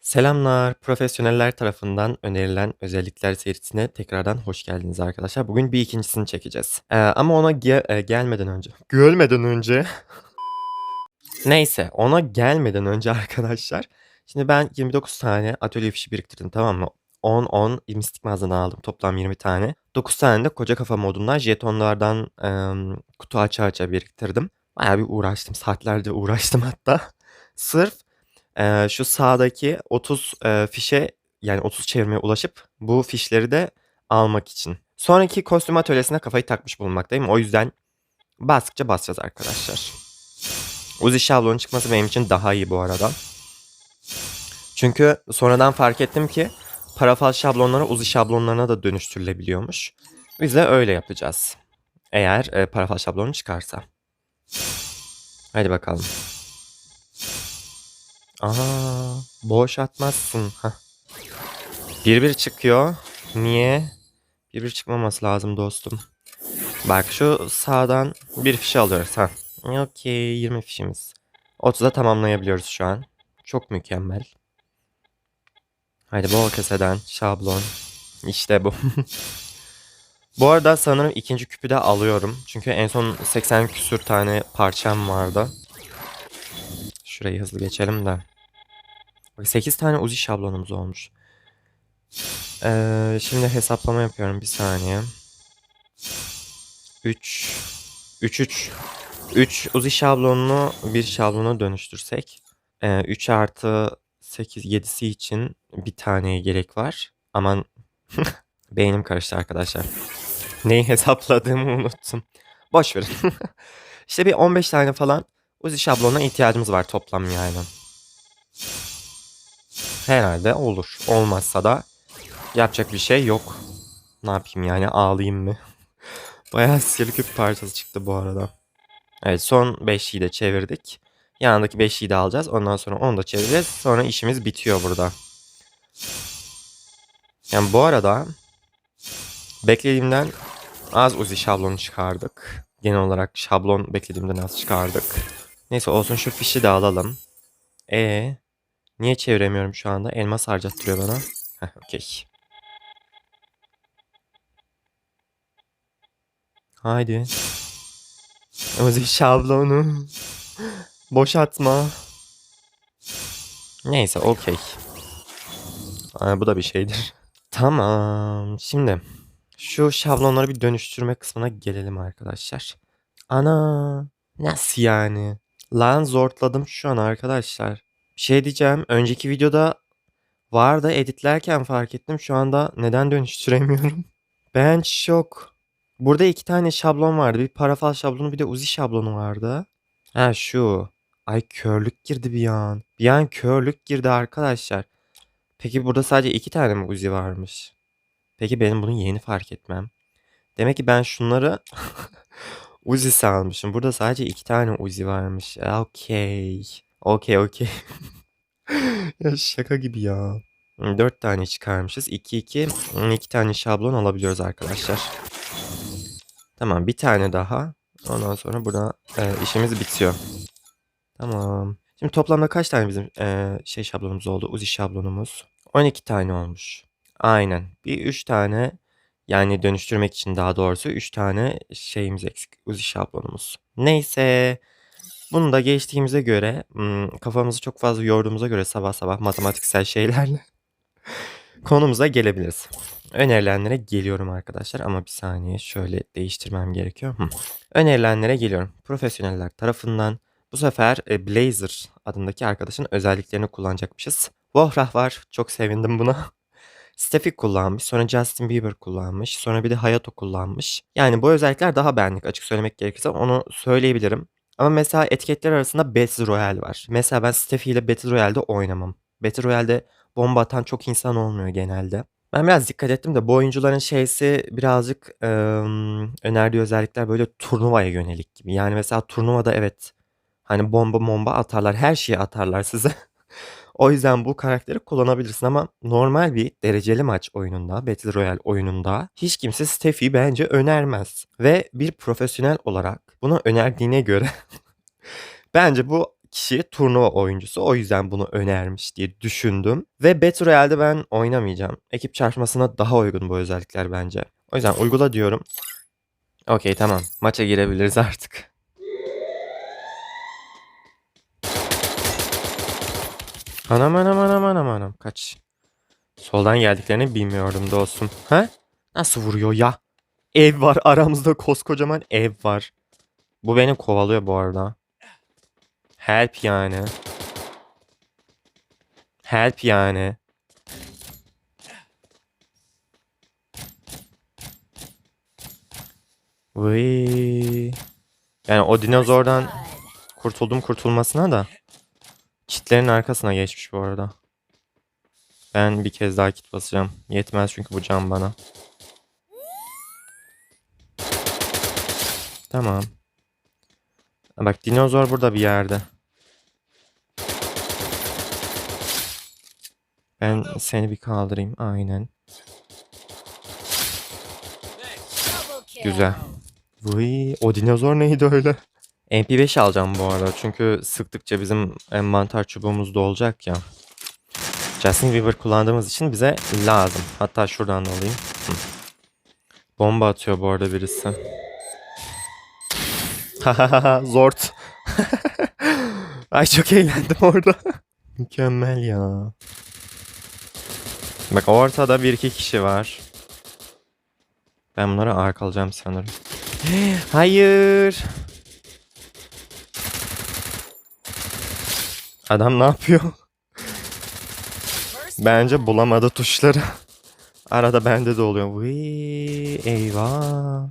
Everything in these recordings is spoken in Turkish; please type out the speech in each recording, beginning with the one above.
Selamlar. Profesyoneller tarafından önerilen özellikler serisine tekrardan hoş geldiniz arkadaşlar. Bugün bir ikincisini çekeceğiz. Ee, ama ona ge- e, gelmeden önce, gelmeden önce, neyse ona gelmeden önce arkadaşlar. Şimdi ben 29 tane atölye fişi biriktirdim tamam mı? 10 10 mistik mağazadan aldım toplam 20 tane. 9 tane de koca kafa modundan jetonlardan em, kutu aça aça biriktirdim. Bayağı bir uğraştım. Saatlerce uğraştım hatta. Sırf Eee, şu sağdaki 30 eee, fişe yani 30 çevirmeye ulaşıp bu fişleri de almak için. Sonraki kostüm atölyesine kafayı takmış bulunmaktayım. O yüzden bastıkça basacağız arkadaşlar. Uzi şablonu çıkması benim için daha iyi bu arada. Çünkü sonradan fark ettim ki parafal şablonları Uzi şablonlarına da dönüştürülebiliyormuş. Biz de öyle yapacağız. Eğer e, parafal şablonu çıkarsa. Hadi bakalım. Aa, boş atmazsın. Hah. Bir bir çıkıyor. Niye? Bir bir çıkmaması lazım dostum. Bak şu sağdan bir fiş alıyoruz. Ha. Okey 20 fişimiz. 30'a tamamlayabiliyoruz şu an. Çok mükemmel. Haydi bol keseden şablon. İşte bu. bu arada sanırım ikinci küpü de alıyorum. Çünkü en son 80 küsür tane parçam vardı. Şurayı hızlı geçelim de. Bak 8 tane Uzi şablonumuz olmuş. Ee, şimdi hesaplama yapıyorum bir saniye. 3 3 3 3 Uzi şablonunu bir şablona dönüştürsek e, 3 artı 8 7'si için bir taneye gerek var. Aman beynim karıştı arkadaşlar. Neyi hesapladığımı unuttum. Boş verin. işte bir 15 tane falan Uzi şablonuna ihtiyacımız var toplam yani. Herhalde olur. Olmazsa da yapacak bir şey yok. Ne yapayım yani ağlayayım mı? Bayağı sihirli küp parçası çıktı bu arada. Evet son 5'liyi de çevirdik. Yanındaki 5'liyi de alacağız. Ondan sonra onu da çevireceğiz. Sonra işimiz bitiyor burada. Yani bu arada beklediğimden az Uzi şablonu çıkardık. Genel olarak şablon beklediğimden az çıkardık. Neyse olsun şu fişi de alalım. E Niye çeviremiyorum şu anda? Elmas harcattırıyor bana. Heh okey. Haydi. Uzi şablonu. Boşaltma. Neyse okey. bu da bir şeydir. Tamam. Şimdi şu şablonları bir dönüştürme kısmına gelelim arkadaşlar. Ana. Nasıl yani? Lan zortladım şu an arkadaşlar. Şey diyeceğim. Önceki videoda vardı editlerken fark ettim. Şu anda neden dönüştüremiyorum? Ben şok. Burada iki tane şablon vardı. Bir parafal şablonu bir de uzi şablonu vardı. Ha şu. Ay körlük girdi bir an. Bir an körlük girdi arkadaşlar. Peki burada sadece iki tane mi uzi varmış? Peki benim bunu yeni fark etmem. Demek ki ben şunları uzi sanmışım. Burada sadece iki tane uzi varmış. Okey. Okey okey. ya şaka gibi ya. 4 tane çıkarmışız. 2 2 2 tane şablon alabiliyoruz arkadaşlar. Tamam bir tane daha. Ondan sonra burada e, işimiz bitiyor. Tamam. Şimdi toplamda kaç tane bizim e, şey şablonumuz oldu? Uzi şablonumuz. 12 tane olmuş. Aynen. Bir 3 tane yani dönüştürmek için daha doğrusu 3 tane şeyimiz eksik. Uzi şablonumuz. Neyse. Bunu da geçtiğimize göre kafamızı çok fazla yorduğumuza göre sabah sabah matematiksel şeylerle konumuza gelebiliriz. Önerilenlere geliyorum arkadaşlar ama bir saniye şöyle değiştirmem gerekiyor. Önerilenlere geliyorum. Profesyoneller tarafından bu sefer e, Blazer adındaki arkadaşın özelliklerini kullanacakmışız. Vohrah var. Çok sevindim buna. Steffi kullanmış. Sonra Justin Bieber kullanmış. Sonra bir de Hayato kullanmış. Yani bu özellikler daha benlik açık söylemek gerekirse onu söyleyebilirim. Ama mesela etiketler arasında Battle Royale var. Mesela ben Steffi ile Battle Royale'de oynamam. Battle Royale'de bomba atan çok insan olmuyor genelde. Ben biraz dikkat ettim de bu oyuncuların şeysi birazcık e, önerdiği özellikler böyle turnuvaya yönelik gibi. Yani mesela turnuvada evet hani bomba bomba atarlar her şeyi atarlar size. o yüzden bu karakteri kullanabilirsin ama normal bir dereceli maç oyununda, Battle Royale oyununda hiç kimse Steffi'yi bence önermez. Ve bir profesyonel olarak bunu önerdiğine göre bence bu kişi turnuva oyuncusu. O yüzden bunu önermiş diye düşündüm. Ve Battle Royale'de ben oynamayacağım. Ekip çarpışmasına daha uygun bu özellikler bence. O yüzden uygula diyorum. Okey tamam. Maça girebiliriz artık. Anam anam anam anam anam. Kaç. Soldan geldiklerini bilmiyordum dostum. Ha? Nasıl vuruyor ya? Ev var aramızda koskocaman ev var. Bu beni kovalıyor bu arada. Help yani. Help yani. Vıy. Yani o dinozordan kurtuldum kurtulmasına da. Kitlerin arkasına geçmiş bu arada. Ben bir kez daha kit basacağım. Yetmez çünkü bu can bana. Tamam. Bak dinozor burada bir yerde. Ben seni bir kaldırayım. Aynen. Güzel. Vıy, o dinozor neydi öyle? MP5 alacağım bu arada. Çünkü sıktıkça bizim mantar çubuğumuz da olacak ya. Justin Bieber kullandığımız için bize lazım. Hatta şuradan da alayım. Hı. Bomba atıyor bu arada birisi. Zort. Ay çok eğlendim orada. Mükemmel ya. Bak ortada bir iki kişi var. Ben bunları arkalayacağım sanırım. Hayır. Adam ne yapıyor? Bence bulamadı tuşları. Arada bende de oluyor. Vıy, eyvah.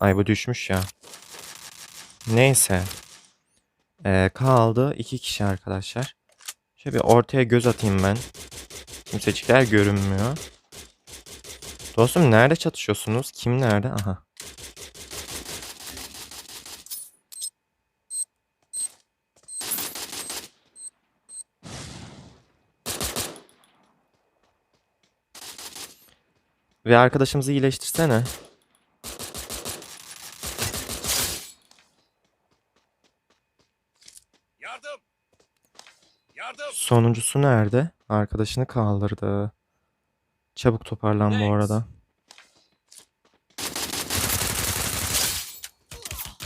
Ay bu düşmüş ya. Neyse. Ee, kaldı iki kişi arkadaşlar. Şöyle bir ortaya göz atayım ben. Kimsecikler görünmüyor. Dostum nerede çatışıyorsunuz? Kim nerede? Aha. Ve arkadaşımızı iyileştirsene. Yardım! Yardım! Sonuncusu nerede? Arkadaşını kaldırdı. Çabuk toparlan bu arada.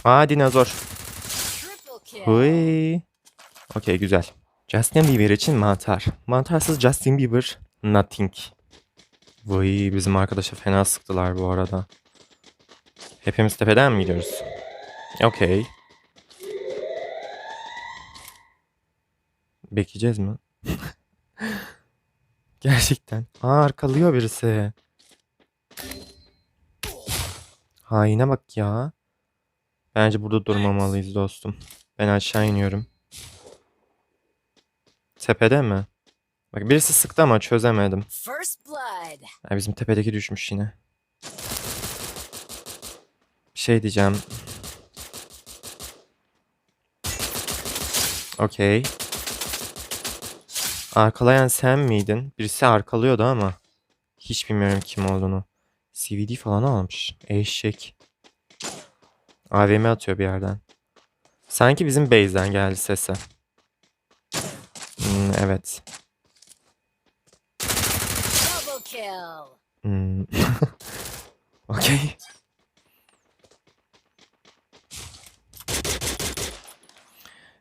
Aa dinozor. Huy. Okey güzel. Justin Bieber için mantar. Mantarsız Justin Bieber nothing. Vay bizim arkadaşa fena sıktılar bu arada. Hepimiz tepeden mi gidiyoruz? Okey. Bekleyeceğiz mi? Gerçekten. Aa arkalıyor birisi. Haine bak ya. Bence burada durmamalıyız dostum. Ben aşağı iniyorum. Tepede mi? Bak birisi sıktı ama çözemedim. First blood. Ha, bizim tepedeki düşmüş yine. Bir şey diyeceğim. Okey. Arkalayan sen miydin? Birisi arkalıyordu ama. Hiç bilmiyorum kim olduğunu. CVD falan almış. Eşek. AVM atıyor bir yerden. Sanki bizim base'den geldi sesi. Hmm, evet. Kill. Hmm. Okey.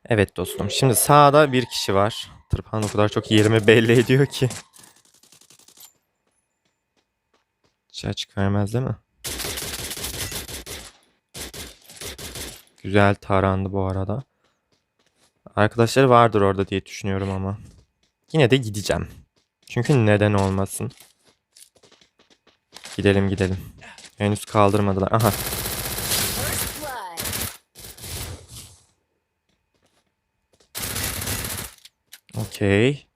Evet dostum. Şimdi sağda bir kişi var. Tırpan o kadar çok yerimi belli ediyor ki. Hiç açık değil mi? Güzel tarandı bu arada. Arkadaşları vardır orada diye düşünüyorum ama. Yine de gideceğim. Çünkü neden olmasın. Gidelim gidelim. Henüz kaldırmadılar. Aha. Okey.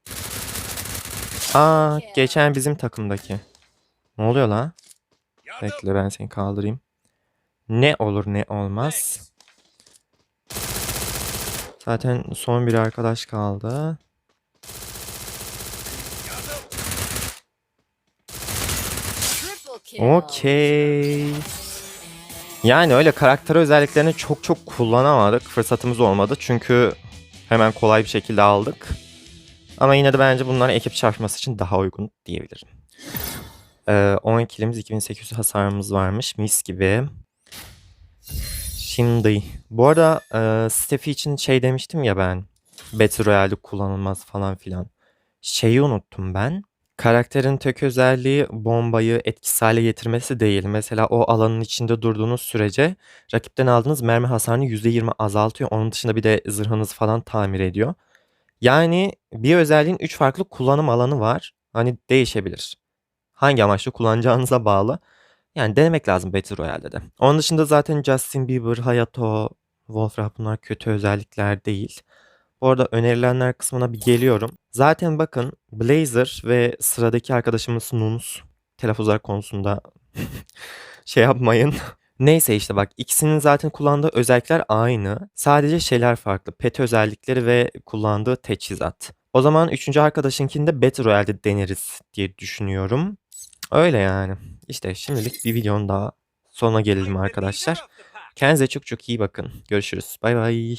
Aa geçen bizim takımdaki. Ne oluyor la? Bekle ben seni kaldırayım. Ne olur ne olmaz. Zaten son bir arkadaş kaldı. Triple kill. Okey. Yani öyle karakter özelliklerini çok çok kullanamadık. Fırsatımız olmadı çünkü hemen kolay bir şekilde aldık. Ama yine de bence bunlar ekip çarpması için daha uygun diyebilirim. Ee, 10 kilimiz 2800 hasarımız varmış. Mis gibi. Şimdi bu arada e, Steffi için şey demiştim ya ben. Battle Royale'de kullanılmaz falan filan. Şeyi unuttum ben. Karakterin tek özelliği bombayı etkisiz hale getirmesi değil. Mesela o alanın içinde durduğunuz sürece rakipten aldığınız mermi hasarını %20 azaltıyor. Onun dışında bir de zırhınızı falan tamir ediyor. Yani bir özelliğin 3 farklı kullanım alanı var. Hani değişebilir. Hangi amaçla kullanacağınıza bağlı. Yani denemek lazım Battle Royale'de de. Onun dışında zaten Justin Bieber, Hayato, Wolfram bunlar kötü özellikler değil. Bu arada önerilenler kısmına bir geliyorum. Zaten bakın Blazer ve sıradaki arkadaşımız Nuns telaffuzlar konusunda şey yapmayın. Neyse işte bak ikisinin zaten kullandığı özellikler aynı. Sadece şeyler farklı. Pet özellikleri ve kullandığı teçhizat. O zaman üçüncü arkadaşınkini de Battle Royale'de deneriz diye düşünüyorum. Öyle yani. İşte şimdilik bir videonun daha sonuna gelelim arkadaşlar. Kendinize çok çok iyi bakın. Görüşürüz. Bay bay.